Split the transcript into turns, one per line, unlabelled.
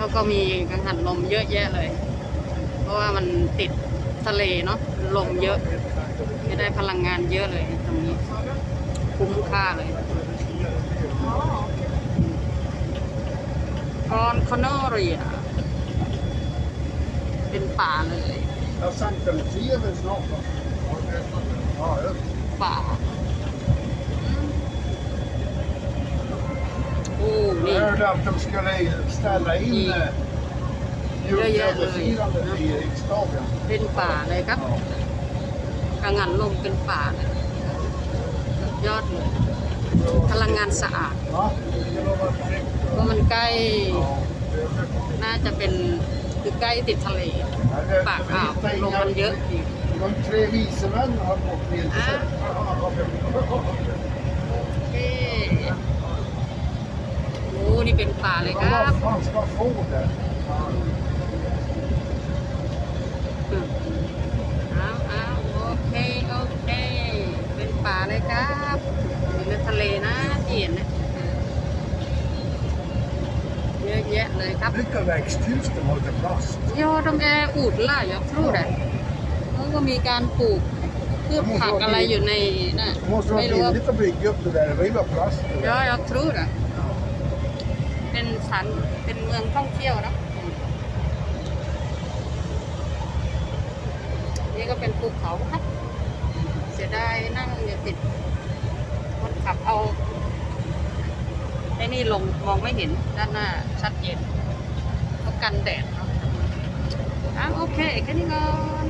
แล้วก็มีกังหันลมเยอะแยะเลย เพราะว่ามันติดทะเลเนาะลมเยอะจะได้พลังงานเยอะเลยตรงนี้ คุ้มค่าเลยกอนคอนอรียเป็นป่าเลย
Jag sank den tv snart. Ja, ja.
ป่าโอ้
Jag
นี่
hörde att de skulle ställa in
I-
eh,
Ja, ja,
julöverfirandet
ja.
i riksdagen.
เป็นป่าเลยครับ
Ja.
กังหันลมเป็นป่าเลยสุดยอดเลยพลังงานสะอาด
Va? Det var bara perfekt.
เพราะมันใกล้
Ja.
น่าจะเป็นคือใกล้ติดทะเล
Ja, det-
ปากอ่าวลมมันเยอะอีก
De tre vise män har gått vilse.
Ah. เอ๊ะโอ้นี่ เป็นป่าเลยครับโอเคโอเค เป็นป่าเลยครับอยู่นทะเลนะที่เห็นนะเยอะแยะเลยครับ
ยอดตรง
แออูดล่ะยอดรูดอะเขาก็มีการปลูกเพื่อผักอะไรอยู่ในน่ะไม่รู้ว่า
Jag har trott det där. Det var ju bara plast.
Ja, jag tror det. เป็นสันเป็นเมืองท่องเที่ยวนะนี่ก็เป็นภูเขาครับเสียดายนั่งอย่าติดคนขับเอาไอ้นี่ลงมองไม่เห็นด้านหน้าชัดเจนเขากันแดดเนาะอะโอเคแค่นี้ก่อน